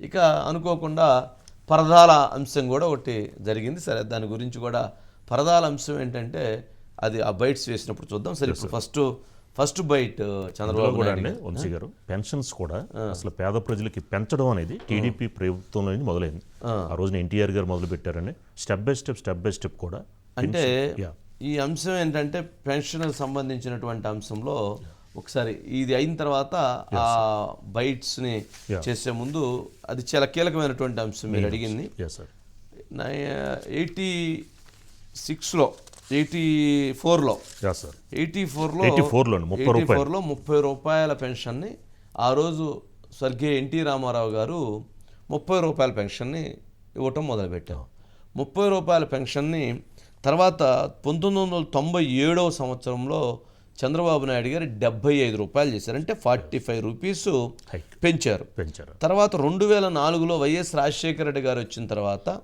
ఇక అనుకోకుండా పరదాల అంశం కూడా ఒకటి జరిగింది. సరే దాని గురించి కూడా పరదాల అంశం ఏంటంటే అది ఆ బైట్స్ వేసినప్పుడు చూద్దాం. సరే ఇప్పుడు ఫస్ట్ ఫస్ట్ బైట్ చంద్రబాబు కూడా అండి వంశీ గారు పెన్షన్స్ కూడా అసలు పేద ప్రజలకి పెంచడం అనేది టీడీపీ ప్రభుత్వంలో మొదలైంది. ఆ. రోజున ఎన్టీఆర్ గారు మొదలు పెట్టారని step by step step by step కూడా అంటే. ఈ అంశం ఏంటంటే పెన్షన్ సంబంధించినటువంటి అంశంలో ఒకసారి ఇది అయిన తర్వాత ఆ బైట్స్ని Yeah. చేసే ముందు అది చాలా కీలకమైనటువంటి అంశం మీరు అడిగింది. ఎయిటీ సిక్స్లో ఎయిటీ ఫోర్లో ఎయిటీ ఫోర్లో 84 లోనే, 30 రూపాయలు. ఫోర్లో ముప్పై రూపాయల పెన్షన్ని ఆ రోజు స్వర్గీయ ఎన్టీ రామారావు గారు ముప్పై రూపాయల పెన్షన్ని ఇవ్వటం మొదలుపెట్టాం ముప్పై రూపాయల పెన్షన్ని తర్వాత పంతొమ్మిది వందల తొంభై ఏడవ సంవత్సరంలో చంద్రబాబు నాయుడు గారు డెబ్బై ఐదు రూపాయలు చేశారు. అంటే ఫార్టీ ఫైవ్ రూపీస్ పెంచారు. పెంచారు. తర్వాత రెండు వేల నాలుగులో వైఎస్ రాజశేఖర రెడ్డి గారు వచ్చిన తర్వాత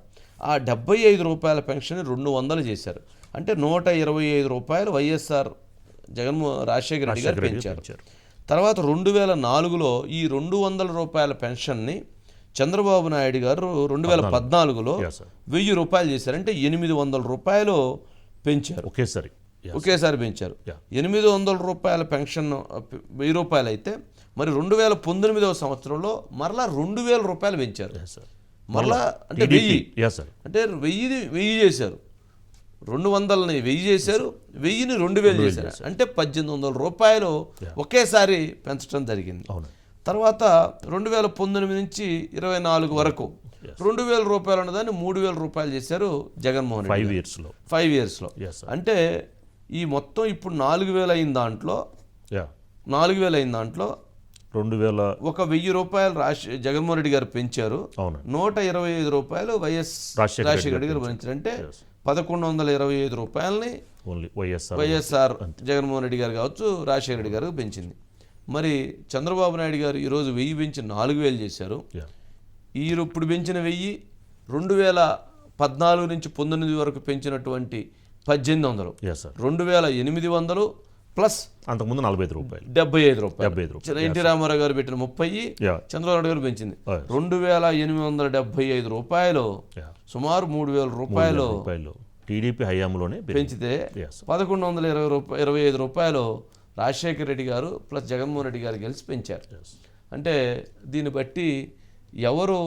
ఆ డెబ్బై ఐదు రూపాయల పెన్షన్ రెండు వందలు చేశారు. అంటే నూట ఇరవై ఐదు రూపాయలు వైఎస్ఆర్ జగన్మో రాజశేఖర రెడ్డి గారు పెంచారు. తర్వాత రెండు వేల నాలుగులో ఈ రెండు వందల రూపాయల పెన్షన్ని చంద్రబాబు నాయుడు గారు రెండు వేల పద్నాలుగులో. వెయ్యి రూపాయలు చేశారు. అంటే ఎనిమిది వందల రూపాయలు పెంచారు. ఒకేసారి. ఒకేసారి పెంచారు. ఎనిమిది వందల రూపాయల పెన్షన్ వెయ్యి రూపాయలు అయితే మరి రెండు వేల పంతొమ్మిదవ సంవత్సరంలో మరలా రెండు వేల రూపాయలు పెంచారు. మరలా అంటే వెయ్యి. అంటే వెయ్యిని వెయ్యి చేశారు. రెండు వందలని వెయ్యి చేశారు. వెయ్యిని రెండు వేలు చేశారు. అంటే పద్దెనిమిది వందల రూపాయలు ఒకేసారి పెంచడం జరిగింది. అవును. తర్వాత రెండు వేల పంతొమ్మిది నుంచి ఇరవై నాలుగు వరకు రెండు వేల రూపాయలు ఉన్నదాన్ని మూడు వేల రూపాయలు చేశారు జగన్మోహన్ రెడ్డి ఫైవ్. ఇయర్స్లో ఫైవ్ ఇయర్స్లో. అంటే ఈ మొత్తం ఇప్పుడు నాలుగు వేలు అయిన దాంట్లో యా. నాలుగు వేలు అయిన దాంట్లో రెండు వేల ఒక వెయ్యి రూపాయలు రాజ జగన్మోహన్ రెడ్డి గారు పెంచారు. అవును నూట ఇరవై ఐదు రూపాయలు వైఎస్ రాజశేఖర రాజశేఖర రెడ్డి గారు భరించారు అంటే పదకొండు వందల ఇరవై ఐదు రూపాయలని only YSR. YSR Jaganmohan Reddy గారు కావచ్చు రాజశేఖర రెడ్డి గారు పెంచింది. మరి చంద్రబాబు నాయుడు గారు ఈరోజు వెయ్యి పెంచి నాలుగు వేలు చేశారు. యా. ఈ ఇప్పుడు పెంచిన వెయ్యి రెండు వేల పద్నాలుగు నుంచి పంతొమ్మిది వరకు పెంచినటువంటి పద్దెనిమిది వందలు. రెండు వేల ఎనిమిది వందలు ప్లస్ అంతకుముందు నలభై ఐదు రూపాయలు. డెబ్బై ఐదు రూపాయలు. డెబ్బై ఐదు రూపాయలు. ఎన్టీ రామారావు గారు పెట్టిన ముప్పై చంద్రబాబు నాయుడు గారు పెంచింది. రెండు వేల ఎనిమిది వందల డెబ్బై ఐదు రూపాయలు. యా సుమారు మూడు వేల రూపాయలు టీడీపీ హయాంలోనే. పెంచితే. పదకొండు వందల ఇరవై రూపాయ ఇరవై ఐదు రూపాయలు రాజశేఖర రెడ్డి గారు ప్లస్ జగన్మోహన్ రెడ్డి గారు కలిసి పెంచారు. అంటే దీన్ని బట్టి ఎవరు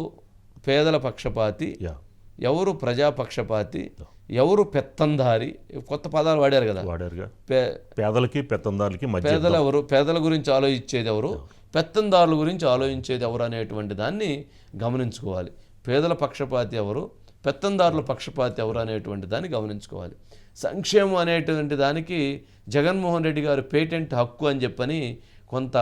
పేదల పక్షపాతి యా ఎవరు ప్రజాపక్షపాతి ఎవరు పెత్తందారి కొత్త పదాలు వాడారు కదా. వాడారుగా. పేదలకి పెత్తందారులకి పేదలు ఎవరు పేదల గురించి ఆలోచించేది ఎవరు పెత్తందారుల గురించి ఆలోచించేది ఎవరు అనేటువంటి దాన్ని గమనించుకోవాలి. పేదల పక్షపాతి ఎవరు పెత్తందారుల పక్షపాతి ఎవరు అనేటువంటి దాన్ని గమనించుకోవాలి. సంక్షేమం అనేటువంటి దానికి జగన్మోహన్ రెడ్డి గారు పేటెంట్ హక్కు అని చెప్పని కొంత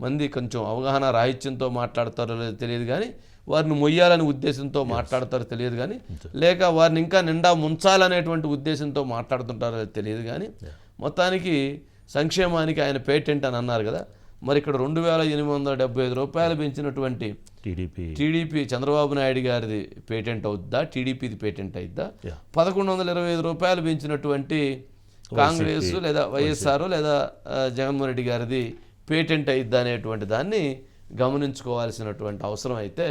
మంది కొంచెం అవగాహన రాహిత్యంతో మాట్లాడతారో లేదో తెలియదు కానీ వారిని మొయ్యాలనే ఉద్దేశంతో మాట్లాడతారో తెలియదు కానీ లేక వారిని ఇంకా నిండా ముంచాలనేటువంటి ఉద్దేశంతో మాట్లాడుతుంటారో తెలియదు కానీ మొత్తానికి సంక్షేమానికి ఆయన పేటెంట్ అని అన్నారు కదా. మరి ఇక్కడ రెండు వేల ఎనిమిది వందల డెబ్బై ఐదు రూపాయలు పెంచినటువంటి టీడీపీ. టీడీపీ చంద్రబాబు నాయుడు గారిది పేటెంట్ అవుద్దా? టీడీపీది పేటెంట్ అయిద్దా. పదకొండు వందల ఇరవై ఐదు రూపాయలు పెంచినటువంటి కాంగ్రెస్ లేదా వైఎస్ఆర్ లేదా జగన్మోహన్ రెడ్డి గారిది పేటెంట్ అయిద్దా అనేటువంటి దాన్ని గమనించుకోవాల్సినటువంటి అవసరం అయితే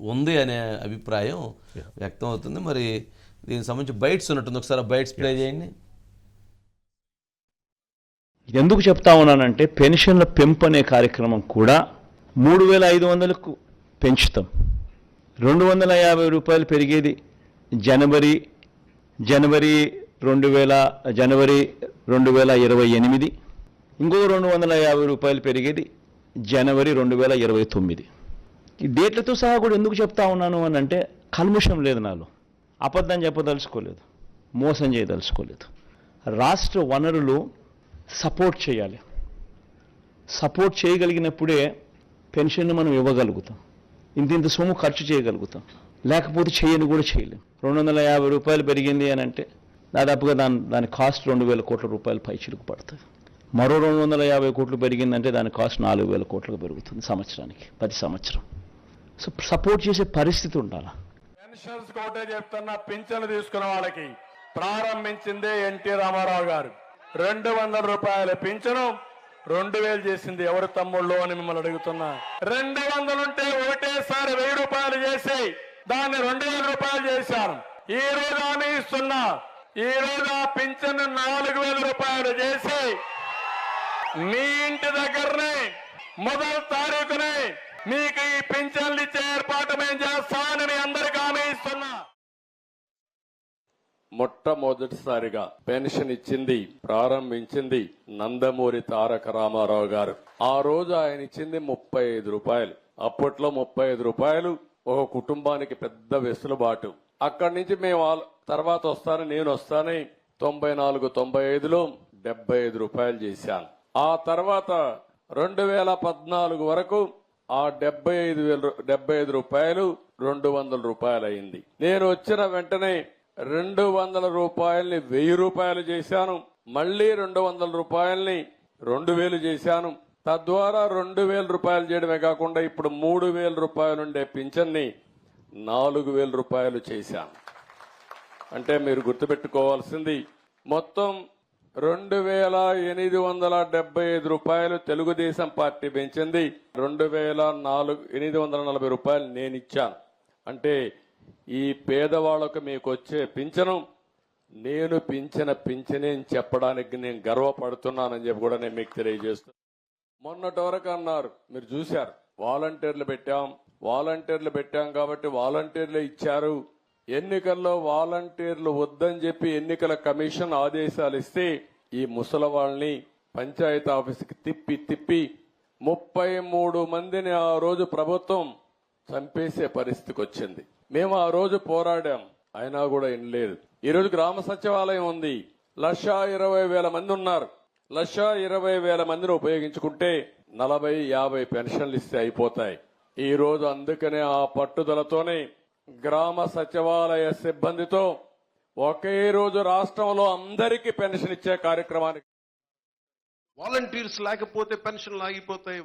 ఉంది అనే అభిప్రాయం వ్యక్తం అవుతుంది మరి దీనికి సంబంధించి బైట్స్ ఉన్నట్టుంది. ఒకసారి బైట్స్ ప్లే చేయండి. ఎందుకు చెప్తా ఉన్నానంటే పెన్షన్ల పెంపు అనే కార్యక్రమం కూడా మూడు వేల ఐదు వందలకు పెంచుతాం. రెండు వందల యాభై రూపాయలు పెరిగేది జనవరి జనవరి రెండు వేల జనవరి రెండు వేల ఇరవై ఎనిమిది. ఇంకో రెండు వందల యాభై రూపాయలు పెరిగేది జనవరి రెండు వేల ఇరవై తొమ్మిది. డేట్లతో సహా కూడా ఎందుకు చెప్తా ఉన్నాను అని అంటే కల్ముషం లేదు నాలో. అబద్ధం చెప్పదలుచుకోలేదు. మోసం చేయదలుచుకోలేదు. రాష్ట్ర వనరులు సపోర్ట్ చేయాలి. సపోర్ట్ చేయగలిగినప్పుడే పెన్షన్ మనం ఇవ్వగలుగుతాం. ఇంత ఇంత సొమ్ము ఖర్చు చేయగలుగుతాం. లేకపోతే చేయని కూడా చేయలేం. రెండు వందల యాభై రూపాయలు పెరిగింది అని అంటే దాదాపుగా దాని దాని కాస్ట్ రెండు వేల కోట్ల రూపాయలు పైచిలుకు పడుతుంది. మరో రెండు వందల యాభై కోట్లు పెరిగిందంటే దాని కాస్ట్ నాలుగు వేల కోట్లకు పెరుగుతుంది సంవత్సరానికి ప్రతి సంవత్సరం. సపోర్ట్ చేసే పరిస్థితి ఉండాలి? పెన్షన్స్ కోటే చెప్తున్న పింఛను తీసుకున్న వాళ్ళకి ప్రారంభించిందే ఎన్టీ రామారావు గారు. రెండు వందల రూపాయల పింఛను రెండు వేలు చేసింది ఎవరు తమ్ముళ్ళు అని మిమ్మల్ని అడుగుతున్నా. రెండు వందలుంటే ఒకటే వెయ్యి రూపాయలు చేసి దాన్ని రెండు వేల రూపాయలు చేశాను ఈ రోజు ఆమె ఇస్తున్నా. ఈ రోజు ఆ పింఛన్ నాలుగు వేల రూపాయలు చేసి మీ ఇంటి దగ్గరనే మొదటి తారీఖునే మీకు ఈ పింఛన్లు ఇచ్చే ఏర్పాటు మేము చేస్తామని అందరికి హామీ ఇస్తున్నా. మొట్టమొదటిసారిగా పెన్షన్ ఇచ్చింది ప్రారంభించింది నందమూరి తారక రామారావు గారు. ఆ రోజు ఆయన ఇచ్చింది ముప్పై ఐదు రూపాయలు. అప్పట్లో ముప్పై ఐదు రూపాయలు ఒక కుటుంబానికి పెద్ద వెసులుబాటు. అక్కడి నుంచి మేము తర్వాత వస్తాను నేను వస్తానని తొంభై నాలుగు తొంభై ఐదులో డెబ్బై ఐదు రూపాయలు చేశాను. ఆ తర్వాత రెండు వేల పద్నాలుగు వరకు ఆ డెబ్బై ఐదు వేల డెబ్బై ఐదు రూపాయలు రెండు వందల రూపాయలు అయింది నేను వచ్చిన వెంటనే రెండు వందల రూపాయల్ని వెయ్యి రూపాయలు చేశాను. మళ్ళీ రెండు వందల రూపాయల్ని రెండు వేలు చేశాను. తద్వారా రెండు వేల రూపాయలు చేయడమే కాకుండా ఇప్పుడు మూడు వేల రూపాయలు ఉండే పింఛన్ని నాలుగు వేల రూపాయలు చేశాను. అంటే మీరు గుర్తుపెట్టుకోవాల్సింది మొత్తం రెండు వేల ఎనిమిది వందల డెబ్బై ఐదు రూపాయలు తెలుగుదేశం పార్టీ పెంచింది. రెండు వేల నాలుగు ఎనిమిది వందల నలభై రూపాయలు నేను ఇచ్చాను అంటే ఈ పేదవాళ్ళకు మీకు వచ్చే పింఛను నేను పింఛన పింఛనే చెప్పడానికి నేను గర్వపడుతున్నానని చెప్పి కూడా నేను మీకు తెలియజేస్తున్నాను మొన్నటి వరకు అన్నారు మీరు చూశారు వాలంటీర్లు పెట్టాం వాలంటీర్లు పెట్టాం కాబట్టి వాలంటీర్లు ఇచ్చారు. ఎన్నికల్లో వాలంటీర్లు వద్దని చెప్పి ఎన్నికల కమిషన్ ఆదేశాలు ఇస్తే ఈ ముసలి వాళ్ళని పంచాయతీ ఆఫీస్కి తిప్పి తిప్పి ముప్పై మూడు మందిని ఆ రోజు ప్రభుత్వం చంపేసే పరిస్థితికి వచ్చింది. మేము ఆ రోజు పోరాడాం. అయినా కూడా వినలేదు. ఈరోజు గ్రామ సచివాలయం ఉంది. లక్షా ఇరవై వేల మంది ఉన్నారు. లక్షా ఇరవై వేల మందిని ఉపయోగించుకుంటే నలభై యాభై పెన్షన్లు ఇస్తే అయిపోతాయి. ఈ రోజు అందుకనే ఆ పట్టుదలతోనే గ్రామ సచివాలయ సిబ్బందితో ఒకే రోజు రాష్ట్రంలో అందరికీ పెన్షన్ ఇచ్చే కార్యక్రమానికి వాలంటీర్స్ లేకపోతే పెన్షన్లు ఆగిపోతాయి.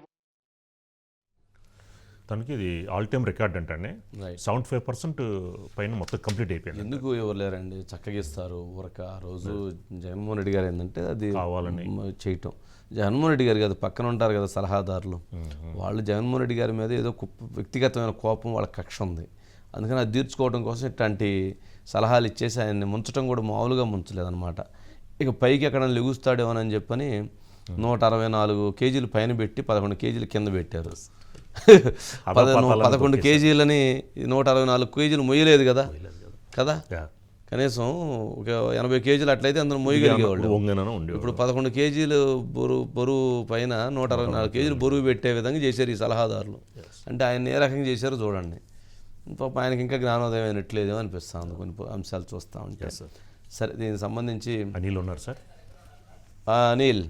తనకి ఇది ఆల్ టైమ్ రికార్డ్ అంటండి Right. సెవెంటీ ఫైవ్ పర్సెంట్ పైన మొత్తం కంప్లీట్ అయిపోయింది ఎందుకు ఎవరు లేరండి? చక్కగా ఇస్తారు ఊరక. ఆ రోజు జగన్మోహన్ రెడ్డి గారు ఏంటంటే అది కావాలని. చేయటం. జగన్మోహన్ రెడ్డి గారు కదా పక్కన ఉంటారు కదా సలహాదారులు. వాళ్ళు జగన్మోహన్ రెడ్డి గారి మీద ఏదో వ్యక్తిగతమైన కోపం వాళ్ళ కక్ష ఉంది. అందుకని అది తీర్చుకోవడం కోసం ఇట్లాంటి సలహాలు ఇచ్చేసి ఆయన్ని ముంచడం కూడా మామూలుగా ముంచలేదన్నమాట. ఇక పైకి ఎక్కడ లెగుస్తాడేమోనని చెప్పని నూట అరవై నాలుగు కేజీలు పైన పెట్టి పదకొండు కేజీలు కింద పెట్టారు. పదకొండు కేజీలని నూట అరవై నాలుగు కేజీలు మొయ్యలేదు కదా? కదా. కనీసం ఒక ఎనభై కేజీలు అట్లయితే అందరూ మొయ్యగలిగేవాళ్ళు. ఇప్పుడు పదకొండు కేజీలు బరువు బరువు పైన నూట అరవై నాలుగు కేజీలు బరువు పెట్టే విధంగా చేశారు ఈ సలహాదారులు. అంటే ఆయన ఏ రకంగా చేశారో చూడండి. పాప ఆయనకి ఇంకా జ్ఞానోదయం అయినట్లేదో అనిపిస్తా ఉంది. కొన్ని అంశాలు చూస్తూ ఉంటే. సరే దీనికి సంబంధించి అనిల్ ఉన్నారు సార్ ఆ, Anil.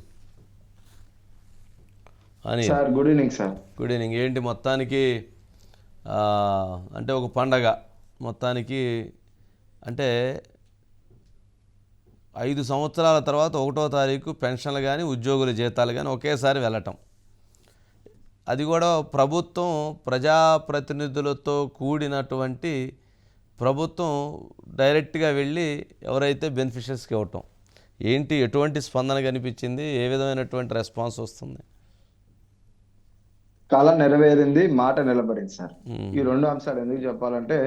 Anil. Sir good evening sir good evening ఏంటి మొత్తానికి ఆ, అంటే ఒక పండగ. మొత్తానికి అంటే ఐదు సంవత్సరాల తర్వాత ఒకటో తారీఖు పెన్షన్లు కానీ ఉద్యోగుల జీతాలు కానీ ఒకేసారి వెళ్ళటం. అది కూడా ప్రభుత్వం ప్రజాప్రతినిధులతో కూడినటువంటి ప్రభుత్వం డైరెక్ట్గా వెళ్ళి ఎవరైతే బెనిఫిషరీస్కి ఇవ్వటం. ఏంటి? ఎటువంటి స్పందన కనిపించింది? ఏ విధమైనటువంటి రెస్పాన్స్ వస్తుంది? కళ నెరవేరింది మాట నిలబడింది సార్. ఈ రెండు అంశాలు ఎందుకు చెప్పాలంటే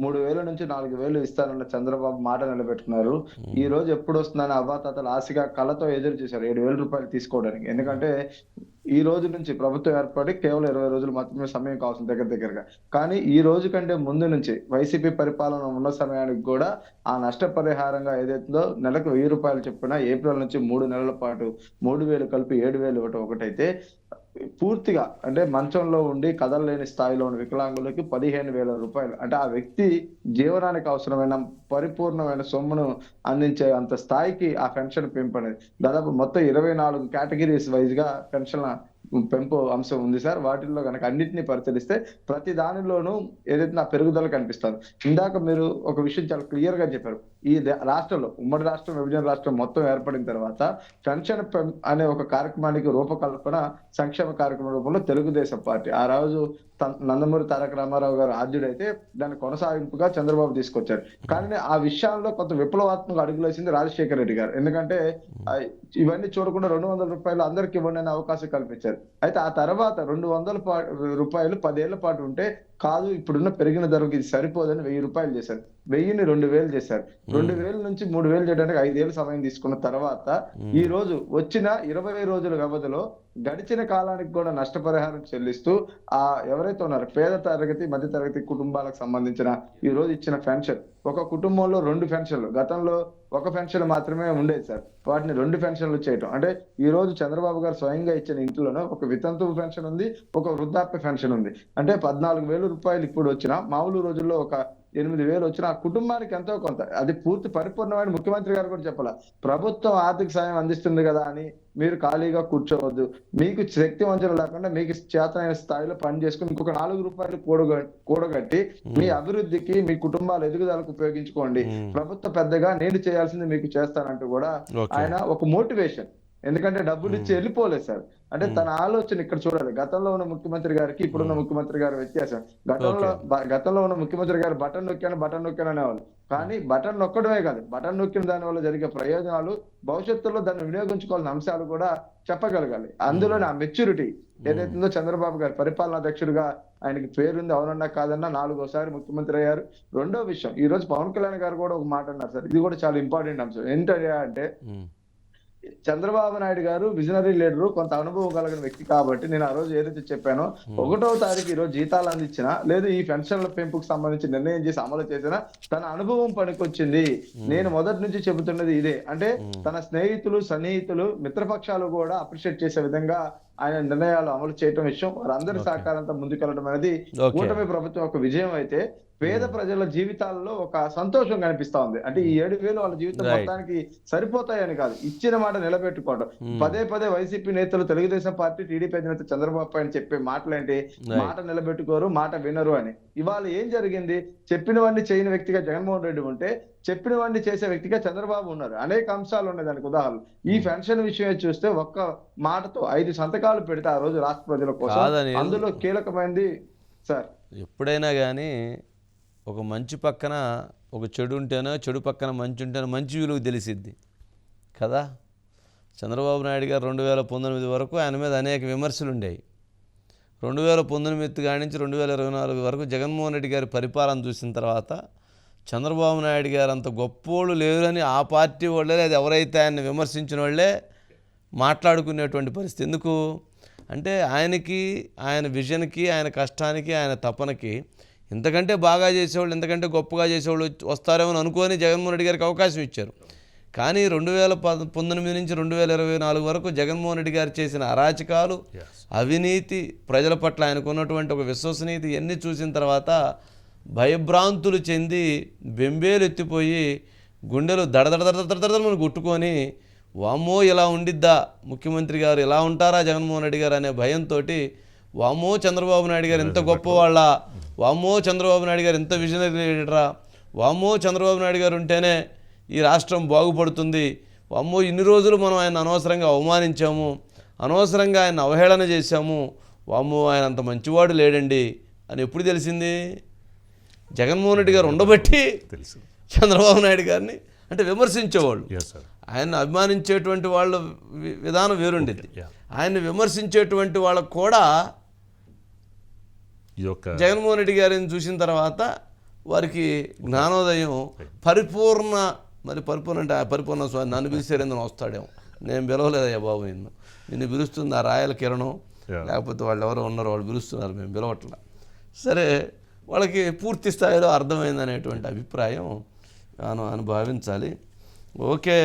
మూడు వేల నుంచి నాలుగు వేలు ఇస్తానన్న చంద్రబాబు మాట నిలబెట్టుకున్నారు. ఈ రోజు ఎప్పుడు వస్తుందని అవ్వాతాతలు ఆశగా కళతో ఎదురు చూశారు. ఏడు వేల రూపాయలు తీసుకోవడానికి. ఎందుకంటే ఈ రోజు నుంచి ప్రభుత్వం ఏర్పడి కేవలం ఇరవై రోజులు మాత్రమే సమయం కావాల్సింది దగ్గర దగ్గరగా. కానీ ఈ రోజు కంటే ముందు నుంచి వైసీపీ పరిపాలన ఉన్న సమయానికి కూడా ఆ నష్టపరిహారంగా ఏదైతుందో నెలకు వెయ్యి రూపాయలు చొప్పున ఏప్రిల్ నుంచి మూడు నెలల పాటు మూడు వేలు కలిపి ఏడు వేలు ఇవ్వటం ఒకటైతే పూర్తిగా అంటే మంచంలో ఉండి కదలలేని స్థాయిలో ఉన్న వికలాంగులకి పదిహేను వేల రూపాయలు. అంటే ఆ వ్యక్తి జీవనానికి అవసరమైన పరిపూర్ణమైన సొమ్మును అందించే అంత స్థాయికి ఆ పెన్షన్ పెంపు అనేది దాదాపు మొత్తం ఇరవై నాలుగు కేటగిరీస్ వైజ్గా పెన్షన్ పెంపు అంశం ఉంది సార్. వాటిల్లో కనుక అన్నింటినీ పరిశీలిస్తే ప్రతి దానిలోనూ ఏదైతే నా పెరుగుదల కనిపిస్తుంది. ఇందాక మీరు ఒక విషయం చాలా క్లియర్గా చెప్పారు. ఈ రాష్ట్రంలో ఉమ్మడి రాష్ట్రం విభజన రాష్ట్రం మొత్తం ఏర్పడిన తర్వాత పెన్షన్ అనే ఒక కార్యక్రమానికి రూపకల్పన సంక్షేమ కార్యక్రమం రూపంలో తెలుగుదేశం పార్టీ. ఆ రోజు త- నందమూరి తారక రామారావు గారు ఆద్యుడైతే దాని కొనసాగింపుగా చంద్రబాబు తీసుకొచ్చారు. కానీ ఆ విషయాల్లో కొంత విప్లవాత్మక అడుగులు వేసింది రాజశేఖర రెడ్డి గారు. ఎందుకంటే ఇవన్నీ చూడకుండా రెండు వందల రూపాయలు అందరికి ఇవ్వండి అనే అవకాశం కల్పించారు. అయితే ఆ తర్వాత రెండు వందల రూపాయలు పదేళ్ళ పాటు ఉంటే కాదు ఇప్పుడున్న పెరిగిన ధరకు ఇది సరిపోదని వెయ్యి రూపాయలు చేశారు. వెయ్యిని రెండు వేలు చేశారు. రెండు వేల నుంచి మూడు వేలు చేయడానికి ఐదేళ్ళు సమయం తీసుకున్న తర్వాత ఈ రోజు వచ్చిన ఇరవై రోజుల వ్యవధిలో గడిచిన కాలానికి కూడా నష్టపరిహారం చెల్లిస్తూ ఆ ఎవరైతే ఉన్నారో పేద తరగతి మధ్య తరగతి కుటుంబాలకు సంబంధించిన ఈ రోజు ఇచ్చిన పెన్షన్ ఒక కుటుంబంలో రెండు పెన్షన్లు గతంలో ఒక పెన్షన్ మాత్రమే ఉండేది సార్. వాటిని రెండు పెన్షన్లు చేయటం. అంటే ఈ రోజు చంద్రబాబు గారు స్వయంగా ఇచ్చిన ఇంట్లోనే ఒక వితంతువు పెన్షన్ ఉంది ఒక వృద్ధాప్య పెన్షన్ ఉంది. అంటే పద్నాలుగు వేల రూపాయలు ఇప్పుడు వచ్చిన మామూలు రోజుల్లో ఒక ఎనిమిది వేలు వచ్చిన ఆ కుటుంబానికి ఎంతో కొంత. అది పూర్తి పరిపూర్ణమైన ముఖ్యమంత్రి గారు కూడా చెప్పాల. ప్రభుత్వం ఆర్థిక సాయం అందిస్తుంది కదా అని మీరు ఖాళీగా కూర్చోవద్దు. మీకు శక్తి వంచన లేకుండా మీకు చేతనైన స్థాయిలో పని చేసుకుని ఇంకొక నాలుగు రూపాయలు కూడగ కూడగట్టి మీ అభివృద్ధికి మీ కుటుంబాల ఎదుగుదలకు ఉపయోగించుకోండి. ప్రభుత్వ పెద్దగా నేను చేయాల్సింది మీకు చేస్తానంటూ కూడా. ఆయన ఒక మోటివేషన్. ఎందుకంటే డబ్బులు ఇచ్చి వెళ్ళిపోలేదు సార్. అంటే తన ఆలోచన ఇక్కడ చూడాలి. గతంలో ఉన్న ముఖ్యమంత్రి గారికి ఇప్పుడున్న ముఖ్యమంత్రి గారి వ్యత్యాసం. గతంలో గతంలో ఉన్న ముఖ్యమంత్రి గారు బటన్ నొక్కాను బటన్ నొక్కాను అనేవాళ్ళు. కానీ బటన్ నొక్కడమే కాదు. బటన్ నొక్కిన దాని వల్ల జరిగే ప్రయోజనాలు భవిష్యత్తులో దాన్ని వినియోగించుకోవాల్సిన అంశాలు కూడా చెప్పగలగాలి. అందులోనే ఆ మెచ్యూరిటీ ఏదైతుందో చంద్రబాబు గారు పరిపాలనా అధ్యక్షుడిగా ఆయనకి పేరుంది అవునన్నా కాదన్నా నాలుగోసారి ముఖ్యమంత్రి అయ్యారు. రెండో విషయం ఈ రోజు పవన్ కళ్యాణ్ గారు కూడా ఒక మాట అన్నారు సార్. ఇది కూడా చాలా ఇంపార్టెంట్ అంశం. ఏంటంటే. చంద్రబాబు నాయుడు గారు విజనరీ లీడరు కొంత అనుభవం కలిగిన వ్యక్తి కాబట్టి నేను ఆ రోజు ఏదైతే చెప్పానో ఒకటో తారీఖు ఈ రోజు జీతాలు అందించినా లేదు ఈ పెన్షన్ల పెంపుకు సంబంధించి నిర్ణయం చేసి అమలు చేసినా తన అనుభవం పనికొచ్చింది. నేను మొదటి నుంచి చెబుతున్నది ఇదే. అంటే తన స్నేహితులు సన్నిహితులు మిత్రపక్షాలు కూడా అప్రిషియేట్ చేసే విధంగా ఆయన నిర్ణయాలు అమలు చేయటం విషయం వారందరి సహకారంతో ముందుకెళ్ళడం అనేది. కూటమి ప్రభుత్వం ఒక విజయం అయితే పేద ప్రజల జీవితాల్లో ఒక సంతోషం కనిపిస్తా ఉంది. అంటే ఈ ఏడు వేలు వాళ్ళ జీవితం. మొత్తానికి సరిపోతాయని కాదు. ఇచ్చిన మాట నిలబెట్టుకోవడం పదే పదే వైసీపీ నేతలు తెలుగుదేశం పార్టీ టీడీపీ అధినేత చంద్రబాబు పైన చెప్పే మాటలేంటి. మాట నిలబెట్టుకోరు మాట వినరు అని. ఇవాళ ఏం జరిగింది? చెప్పినవన్నీ చేయని వ్యక్తిగా జగన్మోహన్ రెడ్డి ఉంటే చెప్పినవన్నీ చేసే వ్యక్తిగా చంద్రబాబు ఉన్నారు. అనేక అంశాలు ఉన్నాయి దానికి ఉదాహరణ ఈ పెన్షన్ విషయమే చూస్తే ఒక్క మాటతో ఐదు సంతకాలు పెడితే ఆ రోజు రాష్ట్ర ప్రజల కోసం. అందులో కీలకమైనది సార్. ఎప్పుడైనా కానీ ఒక మంచి పక్కన ఒక చెడు ఉంటేనో చెడు పక్కన మంచి ఉంటేనో మంచి విలువ తెలిసిద్ది. కదా? చంద్రబాబు నాయుడు గారు రెండు వేల పంతొమ్మిది వరకు ఆయన మీద అనేక విమర్శలు ఉండేవి. రెండు వేల పంతొమ్మిది కాడి నుంచి రెండు వేల ఇరవై నాలుగు వరకు జగన్మోహన్ రెడ్డి గారి పరిపాలన చూసిన తర్వాత చంద్రబాబు నాయుడు గారు అంత గొప్పోళ్ళు లేరని ఆ పార్టీ వాళ్ళే లేదా ఎవరైతే ఆయన్ని విమర్శించిన వాళ్ళే మాట్లాడుకునేటువంటి పరిస్థితి. ఎందుకు? అంటే ఆయనకి ఆయన విజన్కి ఆయన కష్టానికి ఆయన తపనకి ఇంతకంటే బాగా చేసేవాళ్ళు ఇంతకంటే గొప్పగా చేసేవాళ్ళు వస్తారేమో అని అనుకొని జగన్మోహన్ రెడ్డి గారికి అవకాశం ఇచ్చారు. కానీ రెండు వేల పంతొమ్మిది నుంచి రెండు వేల ఇరవై నాలుగు వరకు జగన్మోహన్ రెడ్డి గారు చేసిన అరాచకాలు అవినీతి ప్రజల పట్ల ఆయనకు ఉన్నటువంటి ఒక విశ్వసనీయత ఇవన్నీ చూసిన తర్వాత భయభ్రాంతులు చెంది బెంబేలు ఎత్తిపోయి గుండెలు దడదడదడదడదడమని కొట్టుకొని వామ్మో ఇలా ఉండిద్దా? ముఖ్యమంత్రి గారు ఇలా ఉంటారా జగన్మోహన్ రెడ్డి గారు? అనే భయంతో వామ్మో చంద్రబాబు నాయుడు గారు ఎంత గొప్పవాళ్ళ? వామ్మో చంద్రబాబు నాయుడు గారు ఎంత విజనరీ లీడరా వామ్మో చంద్రబాబు నాయుడు గారు ఉంటేనే ఈ రాష్ట్రం బాగుపడుతుంది. వామ్మో ఇన్ని రోజులు మనం ఆయన అనవసరంగా అవమానించాము. అనవసరంగా ఆయన అవహేళన చేశాము. వామ్మో ఆయన అంత మంచివాడు లేడండి అని ఎప్పుడు తెలిసింది? జగన్మోహన్ రెడ్డి గారు ఉండబట్టి తెలుసు. చంద్రబాబు నాయుడు గారిని అంటే విమర్శించేవాళ్ళు. ఆయన అభిమానించేటువంటి వాళ్ళ విధానం వేరుండేది. ఆయన్ని విమర్శించేటువంటి వాళ్ళకు కూడా ఇది ఒక జగన్మోహన్ రెడ్డి గారిని చూసిన తర్వాత వారికి జ్ఞానోదయం పరిపూర్ణ మరి పరిపూర్ణ అంటే ఆ పరిపూర్ణ స్వామి నన్ను పిలిచారేందని వస్తాడేమో. నేను పిలవలేదయ్యా బాబు నిన్ను. నిన్ను పిలుస్తుంది ఆ రాయల కిరణం. లేకపోతే వాళ్ళు ఎవరో ఉన్నారో వాళ్ళు పిలుస్తున్నారు మేము పిలవట్లా. సరే వాళ్ళకి పూర్తి స్థాయిలో అర్థమైందనేటువంటి అభిప్రాయం మనం అని భావించాలి ఓకే.